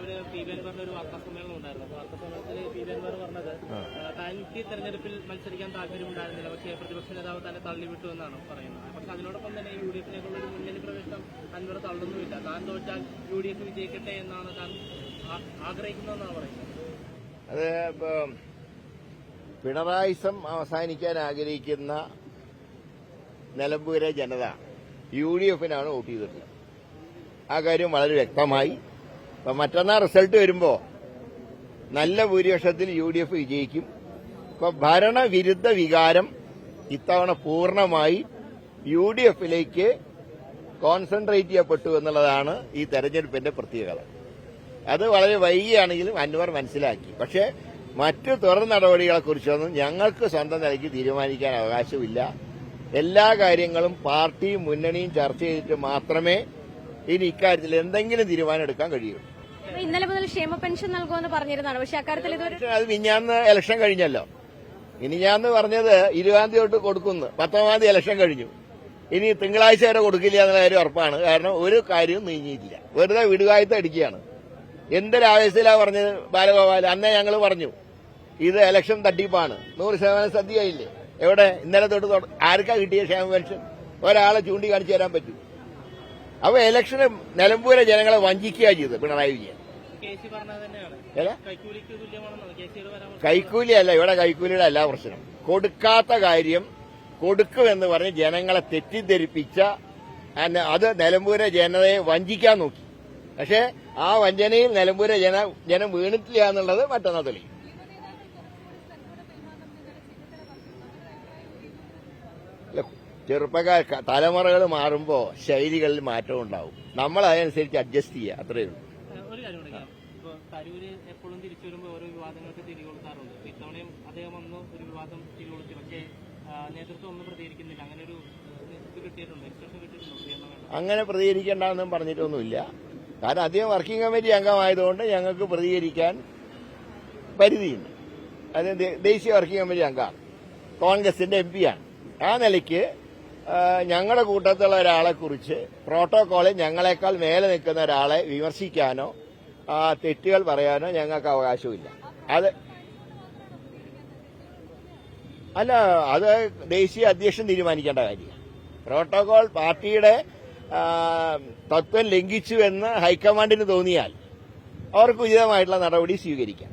രാവിലെ P B അൻവറിന്റെ ഒരു വാർത്താ സമ്മേളനം ഉണ്ടായിരുന്നു. അപ്പൊ വാർത്താ സമ്മേളനത്തിൽ പി ബി അൻവർ പറഞ്ഞത് തനിക്ക് തെരഞ്ഞെടുപ്പിൽ മത്സരിക്കാൻ താല്പര്യമുണ്ടായിരുന്നില്ല പക്ഷേ പ്രതിപക്ഷ നേതാവ് തന്നെ തള്ളിവിട്ടു എന്നാണ് പറയുന്നത്. പക്ഷെ അതിനോടൊപ്പം തന്നെ യു ഡി എഫിലേക്കുള്ള ഒരു മുന്നണി പ്രവേശനം അൻവർ തള്ളുന്നുമില്ല. താൻ തോറ്റാൽ യു ഡി എഫ് വിജയിക്കട്ടെ എന്നാണ് താൻ ആഗ്രഹിക്കുന്നതെന്നാണ് പറയുന്നത്. അത് പിണറായിസം അവസാനിക്കാൻ ആഗ്രഹിക്കുന്ന നിലമ്പൂരെ ജനത യു ഡി എഫിനാണ് വോട്ട് ചെയ്തിട്ടുള്ളത്. ആ കാര്യം വളരെ വ്യക്തമായി ഇപ്പൊ മറ്റന്നാൾ റിസൾട്ട് വരുമ്പോ നല്ല ഭൂരിപക്ഷത്തിൽ യു ഡി എഫ് വിജയിക്കും. ഇപ്പൊ ഭരണവിരുദ്ധ വികാരം ഇത്തവണ പൂർണമായി യു ഡി എഫിലേക്ക് കോൺസെൻട്രേറ്റ് ചെയ്യപ്പെട്ടു എന്നുള്ളതാണ് ഈ തെരഞ്ഞെടുപ്പിന്റെ പ്രത്യേകത അത് വളരെ വൈകിയാണെങ്കിലും അൻവർ മനസ്സിലാക്കി. പക്ഷേ മറ്റ് തുടർ നടപടികളെക്കുറിച്ചൊന്നും ഞങ്ങൾക്ക് സ്വന്തം നിലയ്ക്ക് തീരുമാനിക്കാൻ അവകാശമില്ല. എല്ലാ കാര്യങ്ങളും പാർട്ടിയും മുന്നണിയും ചർച്ച ചെയ്തിട്ട് മാത്രമേ ഇനി ഇക്കാര്യത്തിൽ എന്തെങ്കിലും തീരുമാനം എടുക്കാൻ കഴിയുള്ളൂ അപ്പൊ ഇന്നലെ മുതൽ ക്ഷേമ പെൻഷൻ നൽകുമെന്ന് പറഞ്ഞിരുന്നതാണ്. പക്ഷെ അക്കാര്യത്തിൽ അത് മിഞ്ഞാന്ന് ഇലക്ഷൻ കഴിഞ്ഞല്ലോ. ഇനി ഞാൻ പറഞ്ഞത് ഇരുപതാം തീയതി തൊട്ട് കൊടുക്കുന്നു. പത്തൊമ്പതാം തീയതി ഇലക്ഷൻ കഴിഞ്ഞു. ഇനി തിങ്കളാഴ്ച വരെ കൊടുക്കില്ല എന്നുള്ള കാര്യം ഉറപ്പാണ്. കാരണം ഒരു കാര്യവും നീങ്ങിയിട്ടില്ല. വെറുതെ വിടുകായത്ത് അടിക്കുകയാണ് എന്തൊരാവേശത്തിലാ പറഞ്ഞത് ബാലഗോപാൽ? അന്നേ ഞങ്ങൾ പറഞ്ഞു ഇത് ഇലക്ഷൻ തട്ടിപ്പാണ്. നൂറ് ശതമാനം സദ്യയില്ലേ എവിടെ? ഇന്നലെ തൊട്ട് തൊട- ആർക്കാ കിട്ടിയ ക്ഷേമ പെൻഷൻ? ഒരാളെ ചൂണ്ടിക്കാണിച്ചു തരാൻ പറ്റൂ. അപ്പൊ ഇലക്ഷന് നിലമ്പൂരെ ജനങ്ങളെ വഞ്ചിക്കുക ചെയ്ത് പിണറായി വിജയൻ. കൈക്കൂലിയല്ല ഇവിടെ കൈക്കൂലിയുടെ എല്ലാ പ്രശ്നം കൊടുക്കാത്ത കാര്യം കൊടുക്കുമെന്ന് പറഞ്ഞ് ജനങ്ങളെ തെറ്റിദ്ധരിപ്പിച്ച അത് നിലമ്പൂരെ ജനതയെ വഞ്ചിക്കാൻ നോക്കി. പക്ഷേ ആ വഞ്ചനയിൽ നിലമ്പൂരെ ജന ജനം വീണിട്ടില്ല എന്നുള്ളത് മറ്റന്നാ തെളിയും. അല്ല, ചെറുപ്പക്കാർ തലമുറകൾ മാറുമ്പോൾ ശൈലികളിൽ മാറ്റം ഉണ്ടാവും. നമ്മൾ അതിനനുസരിച്ച് അഡ്ജസ്റ്റ് ചെയ്യുക അത്രയേ ഉള്ളൂ. ഒരു കാര്യം കൂടെ ഇപ്പൊ തരൂര് എപ്പോഴും തിരിച്ചു വരുമ്പോൾ ഓരോ വിവാദങ്ങൾക്ക് തിരികൊളുത്താറുണ്ട് ഇപ്പൊ ഇത്തവണയും അദ്ദേഹം വന്ന് ഒരു വിവാദം തിരികൊളുത്തി പക്ഷേ ആ, നേതൃത്വം ഒന്നും പ്രതികരിക്കുന്നില്ല. അങ്ങനെ ഒരു ഏഹ്, ഇത് കിട്ടിയിട്ടുണ്ട്. എക്സ്പ്രഷൻ കിട്ടിയിട്ടുണ്ടോ. പ്രതികരണം വേണ്ട അങ്ങനെ പ്രതികരിക്കേണ്ടെന്നും പറഞ്ഞിട്ടൊന്നുമില്ല. കാരണം അദ്ദേഹം വർക്കിംഗ് കമ്മിറ്റി അംഗമായതുകൊണ്ട് ഞങ്ങൾക്ക് പ്രതികരിക്കാൻ പരിധിയുണ്ട്. അത് ദേ- ദേശീയ വർക്കിംഗ് കമ്മിറ്റി അംഗമാണ്. കോൺഗ്രസിന്റെ എം പിയാണ് ആ നിലയ്ക്ക് ഞങ്ങളുടെ കൂട്ടത്തിലുള്ള ഒരാളെ കുറിച്ച് പ്രോട്ടോകോളിൽ ഞങ്ങളെക്കാൾ മേലെ നിൽക്കുന്ന ഒരാളെ വിമർശിക്കാനോ തെറ്റുകൾ പറയാനോ ഞങ്ങൾക്ക് അവകാശമില്ല അത് അല്ല അത് ദേശീയ അധ്യക്ഷൻ തീരുമാനിക്കേണ്ട കാര്യമാണ്. പ്രോട്ടോകോൾ പാർട്ടിയുടെ തത്വം ലംഘിച്ചുവെന്ന് ഹൈക്കമാൻഡിന് തോന്നിയാൽ അവർക്ക് ഉചിതമായിട്ടുള്ള നടപടി സ്വീകരിക്കാം.